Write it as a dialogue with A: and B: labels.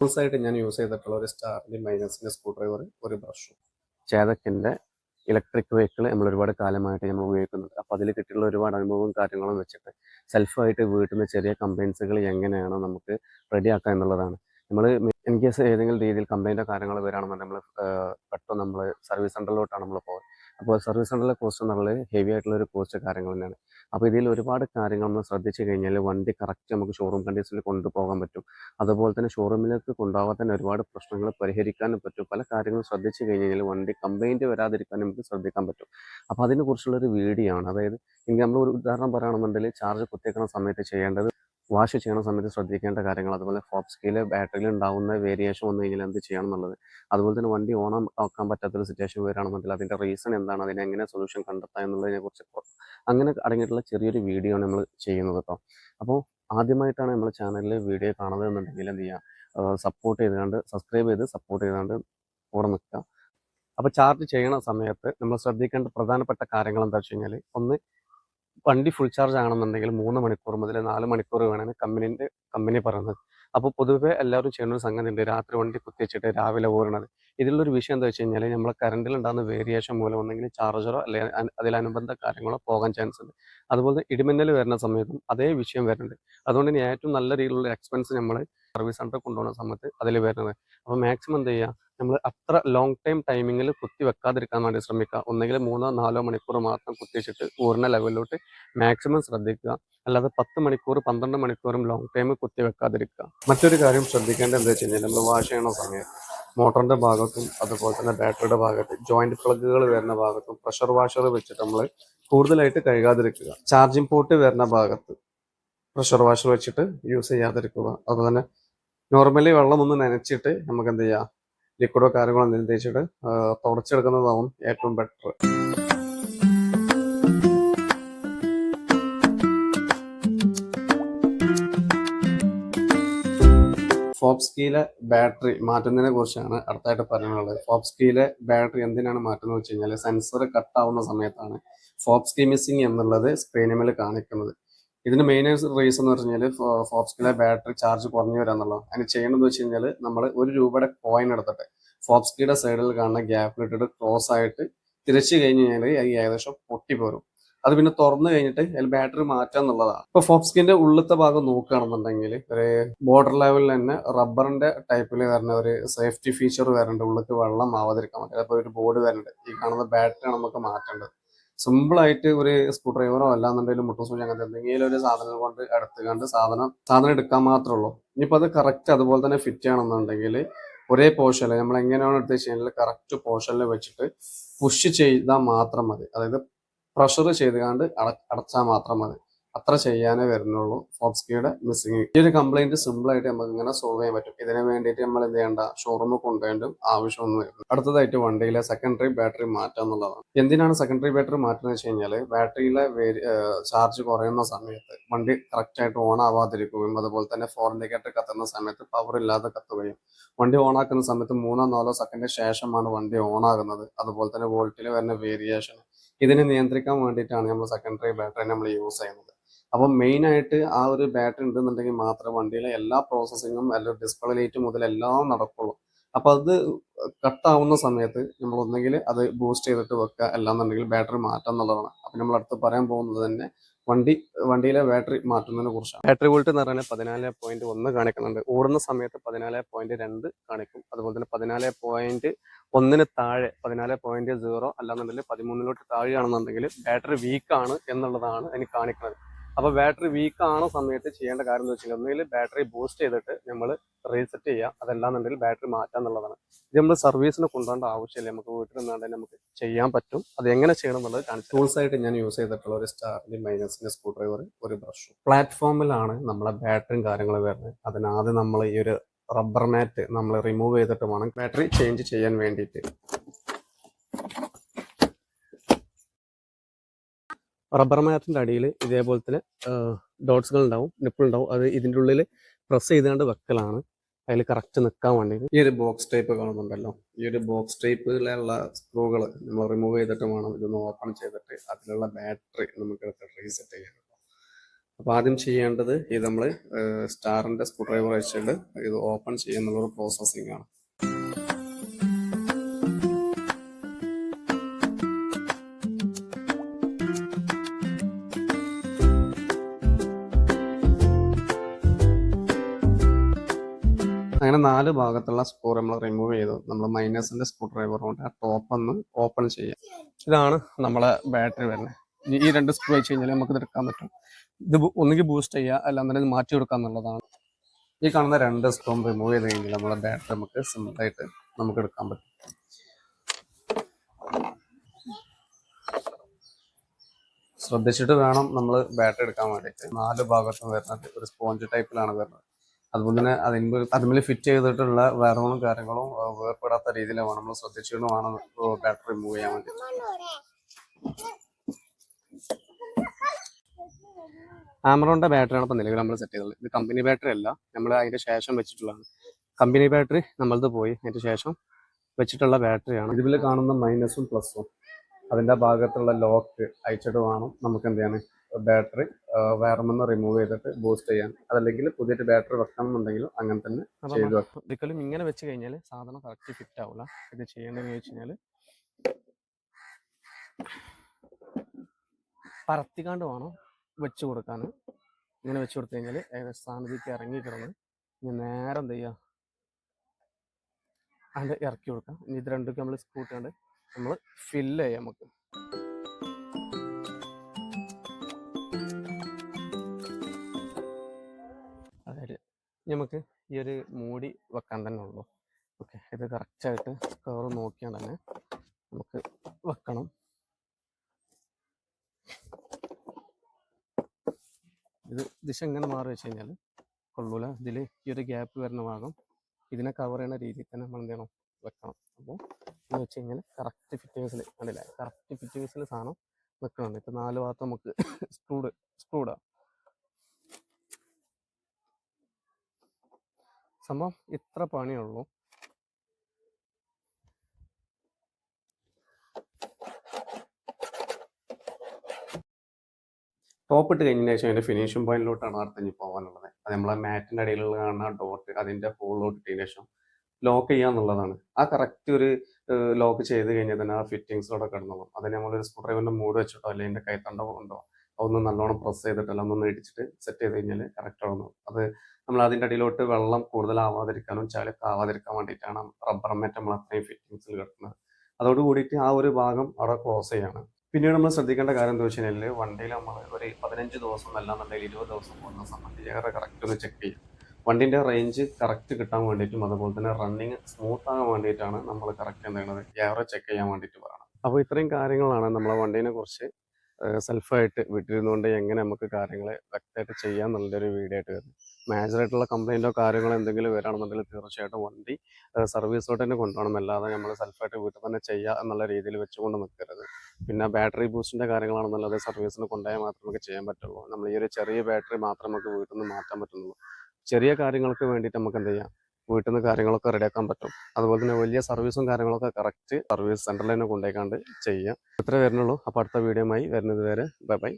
A: Tools ആയിട്ട് ഞാൻ use ചെയ്തിട്ടുള്ള ഒരു സ്റ്റാറിന്റെ മൈനസിന്റെ സ്ക്രൂ ഡ്രൈവർ ഒരു ബ്രഷും. ചേതക്കിന്റെ ഇലക്ട്രിക് വെഹിക്കിൾ നമ്മൾ ഒരുപാട് കാലമായിട്ട് നമ്മൾ ഉപയോഗിക്കുന്നുണ്ട്. അപ്പോൾ അതിൽ കിട്ടിയുള്ള ഒരുപാട് അനുഭവവും കാര്യങ്ങളും വെച്ചിട്ട് സെൽഫായിട്ട് വീട്ടിൽ നിന്ന് ചെറിയ കംപ്ലയിൻസുകൾ എങ്ങനെയാണ് നമുക്ക് റെഡിയാക്കുക എന്നുള്ളതാണ്. നമ്മൾ ഇൻ കേസ് ഏതെങ്കിലും രീതിയിൽ കംപ്ലൈന്റോ കാര്യങ്ങൾ വരികയാണെന്നുണ്ടെങ്കിൽ നമ്മൾ പെട്ടെന്ന് നമ്മൾ സർവീസ് സെന്ററിലോട്ടാണ് നമ്മൾ പോകുന്നത് അപ്പോൾ സർവീസ് സെന്ററിലെ കോസ്റ്റ് എന്നുള്ളത് ഹെവി ആയിട്ടുള്ള ഒരു കോസ്റ്റ് കാര്യങ്ങൾ തന്നെയാണ്. അപ്പോൾ ഇതിൽ ഒരുപാട് കാര്യങ്ങൾ നമ്മൾ ശ്രദ്ധിച്ചു കഴിഞ്ഞാൽ വണ്ടി കറക്റ്റ് നമുക്ക് ഷോറൂം കണ്ടീഷനിൽ കൊണ്ടുപോകാൻ പറ്റും. അതുപോലെ തന്നെ ഷോറൂമിലേക്ക് കൊണ്ടുപോകാൻ തന്നെ ഒരുപാട് പ്രശ്നങ്ങൾ പരിഹരിക്കാനും പറ്റും. പല കാര്യങ്ങളും ശ്രദ്ധിച്ചു കഴിഞ്ഞാൽ വണ്ടി കംപ്ലൈന്റ് വരാതിരിക്കാൻ നമുക്ക് ശ്രദ്ധിക്കാൻ പറ്റും. അപ്പോൾ അതിനെക്കുറിച്ചുള്ളൊരു വീഡിയോ ആണ്. അതായത് ഇനി നമ്മൾ ഒരു ഉദാഹരണം പറയുകയാണെന്നുണ്ടെങ്കിൽ ചാർജ് കുത്തിയേക്കുന്ന സമയത്ത് ചെയ്യേണ്ടത് വാഷ് ചെയ്യണ സമയത്ത് ശ്രദ്ധിക്കേണ്ട കാര്യങ്ങൾ അതുപോലെ ഫോപ്പ് സ്കീൽ ബാറ്ററിയിൽ ഉണ്ടാകുന്ന വേരിയേഷൻ വന്നു കഴിഞ്ഞാൽ എന്ത് ചെയ്യണം എന്നുള്ളത്. അതുപോലെ തന്നെ വണ്ടി ഓണം ആക്കാൻ പറ്റാത്തൊരു സിറ്റുവേഷൻ വരികയാണെന്നുണ്ടെങ്കിൽ അതിന്റെ റീസൺ എന്താണ്? അതിനെ എങ്ങനെ സൊല്യൂഷൻ കണ്ടെത്താം എന്നുള്ളതിനെ കുറിച്ച് അങ്ങനെ അടങ്ങിയിട്ടുള്ള ചെറിയൊരു വീഡിയോ ആണ് നമ്മൾ ചെയ്യുന്നത് കേട്ടോ. അപ്പോൾ ആദ്യമായിട്ടാണ് നമ്മൾ ചാനലിൽ വീഡിയോ കാണുന്നത് എന്നുണ്ടെങ്കിൽ എന്ത് ചെയ്യുക സപ്പോർട്ട് ചെയ്തുകൊണ്ട് സബ്സ്ക്രൈബ് ചെയ്ത് സപ്പോർട്ട് ചെയ്തുകൊണ്ട് കൂടെ നിൽക്കുക. അപ്പോൾ ചാർജ് ചെയ്യണ സമയത്ത് നമ്മൾ ശ്രദ്ധിക്കേണ്ട പ്രധാനപ്പെട്ട കാര്യങ്ങൾ എന്താ വെച്ച് കഴിഞ്ഞാൽ ഒന്ന് വണ്ടി ഫുൾ ചാർജ് ആണെന്നുണ്ടെങ്കിൽ മൂന്ന് മണിക്കൂർ മുതൽ നാല് മണിക്കൂർ വേണമെന്ന് കമ്പനീന്റെ കമ്പനി പറയുന്നത്. അപ്പോൾ പൊതുവേ എല്ലാവരും ചെയ്യുന്ന ഒരു സംഗതി ഉണ്ട് രാത്രി വണ്ടി കുത്തിവെച്ചിട്ട് രാവിലെ ഓരണത് ഇതിലൊരു വിഷയം എന്താ വെച്ച് കഴിഞ്ഞാൽ നമ്മളെ കറണ്ടിൽ ഉണ്ടാകുന്ന വേരിയേഷൻ മൂലം ഒന്നെങ്കിൽ ചാർജറോ അല്ലെങ്കിൽ അതിലനുബന്ധ കാര്യങ്ങളോ പോകാൻ ചാൻസ് ഉണ്ട്. അതുപോലെ ഇടിമിന്നൽ വരുന്ന സമയത്തും അതേ വിഷയം വരുന്നുണ്ട്. അതുകൊണ്ട് ഇനി ഏറ്റവും നല്ല രീതിയിലുള്ള എക്സ്പെൻസ് നമ്മൾ സർവീസ് സെന്ററിൽ കൊണ്ടുപോകുന്ന സമയത്ത് അതിൽ വരുന്നത്. അപ്പോൾ മാക്സിമം എന്ത് ചെയ്യുക? നമ്മൾ അത്ര ലോങ് ടൈം ടൈമിങ്ങിൽ കുത്തി വെക്കാതിരിക്കാൻ വേണ്ടി ശ്രമിക്കുക. ഒന്നെങ്കിൽ മൂന്നോ നാലോ മണിക്കൂർ മാത്രം കുത്തിച്ചിട്ട് ഊറിന ലെവലിലോട്ട് മാക്സിമം ശ്രദ്ധിക്കുക. അല്ലാതെ പത്ത് മണിക്കൂർ പന്ത്രണ്ട് മണിക്കൂറും ലോങ് ടൈം കുത്തി വെക്കാതിരിക്കുക. മറ്റൊരു കാര്യം ശ്രദ്ധിക്കേണ്ടത് എന്താ വെച്ച് കഴിഞ്ഞാൽ നമ്മൾ വാഷ് ചെയ്യണ സമയത്ത് മോട്ടറിന്റെ ഭാഗത്തും അതുപോലെ തന്നെ ബാറ്ററിയുടെ ഭാഗത്ത് ജോയിന്റ് പ്ലഗുകൾ വരുന്ന ഭാഗത്തും പ്രഷർ വാഷർ വെച്ചിട്ട് നമ്മൾ കൂടുതലായിട്ട് കഴുകാതിരിക്കുക. ചാർജിംഗ് പോർട്ട് വരുന്ന ഭാഗത്ത് പ്രഷർ വാഷർ വെച്ചിട്ട് യൂസ് ചെയ്യാതിരിക്കുക. അതുപോലെ തന്നെ നോർമലി വെള്ളം ഒന്ന് നനച്ചിട്ട് നമുക്ക് എന്ത് ചെയ്യാം ലിക്വിഡോ കാര്യങ്ങളോ എന്തെങ്കിലും തേച്ചിട്ട് തുടച്ചെടുക്കുന്നതാവും ഏറ്റവും ബെറ്റർ ഫോപ്സ്കിയിലെ ബാറ്ററി മാറ്റുന്നതിനെ കുറിച്ചാണ് അടുത്തായിട്ട് പറയാനുള്ളത് ഫോപ്സ്കിയിലെ ബാറ്ററി എന്തിനാണ് മാറ്റുന്നത് വെച്ച് കഴിഞ്ഞാൽ സെൻസർ കട്ടാവുന്ന സമയത്താണ് ഫോപ്സ്കി മിസ്സിംഗ് എന്നുള്ളത് സ്ക്രീനിൽ കാണിക്കുന്നത്. ഇതിന് മെയിൻ റീസൺ എന്ന് പറഞ്ഞാൽ ഫോപ്സ്കിലെ ബാറ്ററി ചാർജ് കുറഞ്ഞു വരാന്നുള്ളത് അതിന് ചെയ്യണമെന്ന് വെച്ച് കഴിഞ്ഞാൽ നമ്മൾ ഒരു രൂപയുടെ കോയിൻ എടുത്തിട്ട് ഫോപ്സ്കിയുടെ സൈഡിൽ കാണുന്ന ഗ്യാപ്പിൽ ഇട്ടിട്ട് ക്ലോസ് ആയിട്ട് തിരിച്ചു കഴിഞ്ഞ് കഴിഞ്ഞാൽ അത് ഏകദേശം പൊട്ടിപ്പോരും. അത് പിന്നെ തുറന്നു കഴിഞ്ഞിട്ട് അതിൽ ബാറ്ററി മാറ്റുക എന്നുള്ളതാണ്. ഇപ്പൊ ഫോപ്സ്കിന്റെ ഉള്ളത്തെ ഭാഗം നോക്കുകയാണെന്നുണ്ടെങ്കിൽ ഒരു ബോർഡർ ലെവലിൽ തന്നെ റബ്ബറിന്റെ ടൈപ്പിൽ വരുന്ന ഒരു സേഫ്റ്റി ഫീച്ചർ വരുന്നുണ്ട് ഉള്ളിൽ വെള്ളം ആവാതിരിക്കാൻ പറ്റില്ല അപ്പോൾ ഒരു ബോർഡ് വരുന്നുണ്ട് ഈ കാണുന്ന ബാറ്ററി നമുക്ക് മാറ്റേണ്ടത്. സിമ്പിൾ ആയിട്ട് ഒരു സ്ക്രൂ ഡ്രൈവറോ അല്ലാന്നുണ്ടെങ്കിലും മുട്ടു സൂചി അങ്ങനത്തെ എന്തെങ്കിലും ഒരു സാധനം കൊണ്ട് എടുത്തുകൊണ്ട് സാധനം സാധനം എടുക്കാൻ മാത്രമേ ഉള്ളൂ. ഇനിയിപ്പോൾ അത് കറക്റ്റ് അതുപോലെ തന്നെ ഫിറ്റ് ചെയ്യണമെന്നുണ്ടെങ്കിൽ ഒരേ പോർഷനിൽ നമ്മൾ എങ്ങനെയാണ് എടുത്ത് വെച്ച് കറക്റ്റ് പോർഷനിൽ വെച്ചിട്ട് പുഷ് ചെയ്താൽ മാത്രം മതി. അതായത് പ്രഷർ ചെയ്തുകൊണ്ട് അടച്ചാൽ മാത്രം മതി. അത്ര ചെയ്യാനേ വരുന്നുള്ളൂ. ഫോബ്സ്കിയുടെ മിസ്സിങ് ഈ ഒരു കംപ്ലൈന്റ് സിമ്പിൾ ആയിട്ട് നമുക്ക് ഇങ്ങനെ സോൾവ് ചെയ്യാൻ പറ്റും. ഇതിന് വേണ്ടിയിട്ട് നമ്മൾ എന്ത് ചെയ്യേണ്ട? ഷോറൂമിൽ കൊണ്ടുപോയിട്ടും ആവശ്യമൊന്നും വരുന്നു അടുത്തതായിട്ട് വണ്ടിയിലെ സെക്കൻഡറി ബാറ്ററി മാറ്റുക എന്നുള്ളതാണ്. എന്തിനാണ് സെക്കൻഡറി ബാറ്ററി മാറ്റുന്നത് വെച്ച് കഴിഞ്ഞാൽ ബാറ്ററിയിലെ ചാർജ് കുറയുന്ന സമയത്ത് വണ്ടി കറക്റ്റ് ആയിട്ട് ഓൺ ആവാതിരിക്കുകയും അതുപോലെ തന്നെ ഫോർ ഇൻഡിക്കേറ്റർ കത്തുന്ന സമയത്ത് പവർ ഇല്ലാതെ കത്തുകയും വണ്ടി ഓൺ ആക്കുന്ന സമയത്ത് മൂന്നോ നാലോ സെക്കൻഡ് ശേഷമാണ് വണ്ടി ഓൺ ആകുന്നത്. അതുപോലെ തന്നെ വോൾട്ടിൽ വരുന്ന വേരിയേഷൻ ഇതിനെ നിയന്ത്രിക്കാൻ വേണ്ടിയിട്ടാണ് നമ്മൾ സെക്കൻഡറി ബാറ്ററി നമ്മൾ യൂസ് ചെയ്യുന്നത്. അപ്പം മെയിൻ ആയിട്ട് ആ ഒരു ബാറ്ററി ഉണ്ടെന്നുണ്ടെങ്കിൽ മാത്രമേ വണ്ടിയിലെ എല്ലാ പ്രോസസ്സിങ്ങും അല്ലെങ്കിൽ ഡിസ്പ്ലേ ലൈറ്റ് മുതൽ എല്ലാം നടക്കുള്ളൂ. അപ്പൊ അത് കട്ടാവുന്ന സമയത്ത് നമ്മൾ ഒന്നെങ്കിൽ അത് ബൂസ്റ്റ് ചെയ്തിട്ട് വെക്കുക അല്ലാന്നുണ്ടെങ്കിൽ ബാറ്ററി മാറ്റാം എന്നുള്ളതാണ്. അപ്പൊ നമ്മൾ അടുത്ത് പറയാൻ പോകുന്നത് തന്നെ വണ്ടി വണ്ടിയിലെ ബാറ്ററി മാറ്റുന്നതിനെ കുറിച്ചാണ്. ബാറ്ററി വോൾട്ട് എന്ന് പറഞ്ഞാൽ പതിനാല് പോയിന്റ് ഒന്ന് കാണിക്കുന്നുണ്ട്. ഓടുന്ന സമയത്ത് പതിനാല് പോയിന്റ് രണ്ട് കാണിക്കും. അതുപോലെ തന്നെ പതിനാല് പോയിന്റ് ഒന്നിന് താഴെ പതിനാല് പോയിന്റ് സീറോ അല്ലാന്നുണ്ടെങ്കിൽ പതിമൂന്നിലോട്ട് താഴെയാണെന്നുണ്ടെങ്കിൽ ബാറ്ററി വീക്കാണ് എന്നുള്ളതാണ് എനിക്ക് കാണിക്കുന്നത്. അപ്പോൾ ബാറ്ററി വീക്ക് ആണ സമയത്ത് ചെയ്യേണ്ട കാര്യം എന്ന് വെച്ചാൽ ഒന്നുകിൽ ബാറ്ററി ബൂസ്റ്റ് ചെയ്തിട്ട് നമ്മൾ റീസെറ്റ് ചെയ്യുക അതല്ലാന്നുണ്ടെങ്കിൽ ബാറ്ററി മാറ്റുക എന്നുള്ളതാണ്. ഇത് നമ്മൾ സർവീസിന് കൊണ്ടുപോകേണ്ട ആവശ്യമില്ല. നമുക്ക് വീട്ടിൽ തന്നെ നമുക്ക് ചെയ്യാൻ പറ്റും. അത് എങ്ങനെ ചെയ്യണം എന്നുള്ളത് കാണിച്ചു ടൂൾസ് ആയിട്ട് ഞാൻ യൂസ് ചെയ്തിട്ടുള്ള ഒരു സ്റ്റാറിന്റെ മൈനസിന്റെ സ്ക്രൂ ഡ്രൈവർ ഒരു ബ്രഷും പ്ലാറ്റ്ഫോമിലാണ് നമ്മളെ ബാറ്ററിയും കാര്യങ്ങളും വരുന്നത്. അതിനാദ്യം നമ്മൾ ഈ ഒരു റബ്ബർ മാറ്റ് നമ്മൾ റിമൂവ് ചെയ്തിട്ട് വേണം ബാറ്ററി ചേഞ്ച് ചെയ്യാൻ വേണ്ടിയിട്ട്. റബ്ബർ മാറ്റിന്റെ അടിയിൽ ഇതേപോലെ തന്നെ ഡോട്ട്സുകൾ ഉണ്ടാവും നിപ്പിൾ ഉണ്ടാവും. അത് ഇതിന്റെ ഉള്ളിൽ പ്രസ് ചെയ്തുകൊണ്ട് വെക്കലാണ്. അതിൽ കറക്റ്റ് നിൽക്കാൻ വേണ്ടി ഈ ഒരു ബോക്സ് ടൈപ്പ് കാണുന്നുണ്ടല്ലോ. ഈ ഒരു ബോക്സ് ടൈപ്പിലുള്ള സ്ക്രൂകൾ നമ്മൾ റിമൂവ് ചെയ്തിട്ട് വേണം ഇതൊന്ന് ഓപ്പൺ ചെയ്തിട്ട് അതിലുള്ള ബാറ്ററി നമുക്ക് റീസെറ്റ് ചെയ്യാൻ. അപ്പോൾ ആദ്യം ചെയ്യേണ്ടത് ഇത് നമ്മൾ സ്റ്റാറിന്റെ സ്ക്രൂ ഡ്രൈവർ വെച്ചിട്ട് ഇത് ഓപ്പൺ ചെയ്യുന്നുള്ളൊരു പ്രോസസ്സിങ് ആണ്. അങ്ങനെ നാല് ഭാഗത്തുള്ള സ്ക്രൂ നമ്മൾ റിമൂവ് ചെയ്തു. നമ്മൾ മൈനസിന്റെ സ്ക്രൂ ഡ്രൈവർ കൊണ്ട് ആ ടോപ്പ് ഒന്ന് ഓപ്പൺ ചെയ്യാം. ഇതാണ് നമ്മളെ ബാറ്ററി വരുന്നത്. ഈ- രണ്ട് സ്ക്രൂ വെച്ച് കഴിഞ്ഞാൽ നമുക്ക് എടുക്കാൻ പറ്റും. ഇത് ഒന്നുകിൽ ബൂസ്റ്റ് ചെയ്യുക അല്ലാന്നുണ്ടെങ്കിൽ മാറ്റി കൊടുക്കുക എന്നുള്ളതാണ്. ഈ കാണുന്ന രണ്ട് സ്ക്രൂ റിമൂവ് ചെയ്ത് കഴിഞ്ഞാൽ നമ്മളെ ബാറ്ററി നമുക്ക് സിമ്പിളായിട്ട് നമുക്ക് എടുക്കാൻ പറ്റും. ശ്രദ്ധിച്ചിട്ട് വേണം നമ്മൾ ബാറ്ററി എടുക്കാൻ വേണ്ടിയിട്ട്. നാല് ഭാഗത്തും വരുന്നത് ഒരു സ്പോഞ്ച് ടൈപ്പിലാണ് വരുന്നത്. അതുപോലെ തന്നെ അതിന് അതിൽ ഫിറ്റ് ചെയ്തിട്ടുള്ള വയറുകളും കാര്യങ്ങളും വേർപെടാത്ത രീതിയിൽ വേണം നമ്മൾ ശ്രദ്ധിച്ചുകൊണ്ടുമാണ് ബാറ്ററി റിമൂവ് ചെയ്യാൻ വേണ്ടി. ആമറോണിന്റെ ബാറ്ററിയാണ് ഇപ്പൊ നിലവിൽ നമ്മൾ സെറ്റ് ചെയ്തത്. ഇത് കമ്പനി ബാറ്ററി അല്ല. നമ്മൾ അതിന്റെ ശേഷം വെച്ചിട്ടുള്ളതാണ്. കമ്പനി ബാറ്ററി നമ്മളത് പോയി. അതിന്റെ ശേഷം വെച്ചിട്ടുള്ള ബാറ്ററിയാണ് ഇതിൽ കാണുന്ന മൈനസും പ്ലസും അതിന്റെ ഭാഗത്തുള്ള ലോക്ക് അയച്ചിട്ട് വേണം നമുക്ക് എന്താണ് ബാറ്ററി വേറെമെന്ന് റിമൂവ് ചെയ്തിട്ട് ബൂസ്റ്റ് ചെയ്യാൻ. അതല്ലെങ്കിൽ പുതിയൊരു ബാറ്ററി വെക്കണം എന്നുണ്ടെങ്കിൽ അങ്ങനെ തന്നെ ചെയ്തു വെക്കാം. ഒരിക്കലും ഇങ്ങനെ വെച്ച് കഴിഞ്ഞാൽ സാധനം കറക്റ്റ് ഫിറ്റ് ആവില്ല ഇത് ചെയ്യേണ്ടതെന്ന് വെച്ച് കഴിഞ്ഞാൽ പരത്തിക്കാണ്ട് വേണം വെച്ച് കൊടുക്കാൻ ഇങ്ങനെ വെച്ച് കൊടുത്തു കഴിഞ്ഞാൽ ഏകദേശം സ്ഥാനത്തേക്ക് ഇറങ്ങി കിടന്ന് ഇനി നേരം എന്ത് ചെയ്യുക അതിന്റെ ഇറക്കി കൊടുക്കാം. ഇനി ഇത് രണ്ടും നമ്മൾ സ്കൂട്ടാണ്ട് നമ്മൾ ഫില്ല് ചെയ്യാം നമുക്ക്. നമുക്ക് ഈ ഒരു മൂടി വെക്കാൻ തന്നെ ഉള്ളൂ. ഓക്കെ ഇത് കറക്റ്റായിട്ട് കവർ നോക്കിയാൽ തന്നെ നമുക്ക് വെക്കണം. ഇത് ദിശ എങ്ങനെ മാറി വെച്ച് കഴിഞ്ഞാൽ കൊള്ളൂല. ഇതിൽ ഈ ഒരു ഗ്യാപ്പ് വരുന്ന ഭാഗം ഇതിനെ കവർ ചെയ്യുന്ന രീതിയിൽ തന്നെ നമ്മൾ എന്ത് ചെയ്യണം? വെക്കണം. അപ്പോൾ എന്ന് വെച്ച് കഴിഞ്ഞാൽ കറക്റ്റ് ഫിറ്റിങ്സിൽ കണ്ടില്ല? കറക്റ്റ് ഫിറ്റിങ്സിൽ സാധനം വെക്കണം ഇപ്പം നാല് ഭാഗത്ത് നമുക്ക് സ്ക്രൂഡ് സ്ക്രൂഡാ സംഭവം ഇത്ര പണിയുള്ളൂ. ടോപ്പ് ഇട്ട് കഴിഞ്ഞതിന് ശേഷം അതിന്റെ ഫിനിഷിംഗ് പോയിന്റിലോട്ടാണ് അടുത്തഞ്ഞ് പോകാനുള്ളത് അത് നമ്മളെ മാറ്റിന്റെ അടിയിലുള്ള കാണുന്ന ഡോട്ട് അതിന്റെ ഹോളിലോട്ട് ഇട്ടതിന് ശേഷം ലോക്ക് ചെയ്യുക എന്നുള്ളതാണ്. ആ കറക്റ്റ് ഒരു ലോക്ക് ചെയ്ത് കഴിഞ്ഞാൽ തന്നെ ആ ഫിറ്റിങ്സിലൂടെ കിടന്നോളും. അതിന് നമ്മളൊരു സ്ക്രൂ ഡ്രൈവറിന്റെ മൂട് വെച്ചിട്ടോ അല്ലെങ്കിൽ കൈത്തണ്ട കൊണ്ടോ അതൊന്ന് നല്ലോണം പ്രസ് ചെയ്തിട്ടല്ല ഒന്ന് ഇടിച്ചിട്ട് സെറ്റ് ചെയ്ത് കഴിഞ്ഞാൽ കറക്റ്റ് ആവുന്നു. അത് നമ്മൾ അതിന്റെ അടിയിലോട്ട് വെള്ളം കൂടുതലാവാതിരിക്കാനും ചാലൊക്കെ ആവാതിരിക്കാൻ വേണ്ടിയിട്ടാണ് റബ്ബർ മാറ്റ് നമ്മൾ അത്രയും ഫിറ്റിങ്സിൽ കിട്ടുന്നത്. അതോട് കൂടിയിട്ട് ആ ഒരു ഭാഗം അവിടെ ക്ലോസ് ചെയ്യാണ്. പിന്നീട് നമ്മൾ ശ്രദ്ധിക്കേണ്ട കാര്യം എന്താ വെച്ച് കഴിഞ്ഞാൽ വണ്ടിയിൽ നമ്മൾ ഒരു പതിനഞ്ച് ദിവസം അല്ലാന്നുണ്ടെങ്കിൽ ഇരുപത് ദിവസം പോകുന്ന സമയത്ത് ഏറെ കറക്റ്റ് ഒന്ന് ചെക്ക് ചെയ്യും. വണ്ടിന്റെ റേഞ്ച് കറക്റ്റ് കിട്ടാൻ വേണ്ടിയിട്ടും അതുപോലെ തന്നെ റണ്ണിങ് സ്മൂത്ത് ആകാൻ വേണ്ടിയിട്ടാണ് നമ്മൾ കറക്റ്റ് എന്ത് ചെയ്യുന്നത് ഏറെ ചെക്ക് ചെയ്യാൻ വേണ്ടിയിട്ട് പറയണം അപ്പോൾ ഇത്രയും കാര്യങ്ങളാണ് നമ്മളെ വണ്ടീനെ കുറിച്ച് സെൽഫായിട്ട് വീട്ടിലിരുന്നുകൊണ്ട് എങ്ങനെ നമുക്ക് കാര്യങ്ങൾ വ്യക്തമായിട്ട് ചെയ്യാം നല്ലൊരു വീഡിയോ ആയിട്ട് വരുന്നത് മേജറായിട്ടുള്ള കംപ്ലൈന്റോ കാര്യങ്ങളോ എന്തെങ്കിലും വരികയാണെന്നുണ്ടെങ്കിൽ തീർച്ചയായിട്ടും വണ്ടി സർവീസോട്ട് തന്നെ കൊണ്ടുപോകണം. അല്ലാതെ നമ്മൾ സെൽഫായിട്ട് വീട്ടിൽ തന്നെ ചെയ്യുക എന്നുള്ള രീതിയിൽ വെച്ചുകൊണ്ട് നിൽക്കരുത്. പിന്നെ ബാറ്ററി ബൂസ്റ്റിന്റെ കാര്യങ്ങളാണെന്നുള്ളത് സർവീസിന് കൊണ്ടുപോയാൽ മാത്രമേ നമുക്ക് ചെയ്യാൻ പറ്റുള്ളൂ. നമ്മൾ ഈ ഒരു ചെറിയ ബാറ്ററി മാത്രമേ നമുക്ക് വീട്ടിൽ നിന്ന് മാറ്റാൻ പറ്റുള്ളൂ ചെറിയ കാര്യങ്ങൾക്ക് വേണ്ടിയിട്ട് നമുക്ക് എന്ത് ചെയ്യാം? വീട്ടിൽ നിന്ന് കാര്യങ്ങളൊക്കെ റെഡിയാക്കാൻ പറ്റും. അതുപോലെ തന്നെ വലിയ സർവീസും കാര്യങ്ങളൊക്കെ കറക്റ്റ് സർവീസ് സെന്ററിൽ തന്നെ കൊണ്ടുപോയിക്കാണ്ട് ചെയ്യാം. ഇത്രേ വരുന്നുള്ളൂ. അപ്പോൾ അടുത്ത വീഡിയോയുമായി വരുന്നത് വരെ ബൈ ബൈ.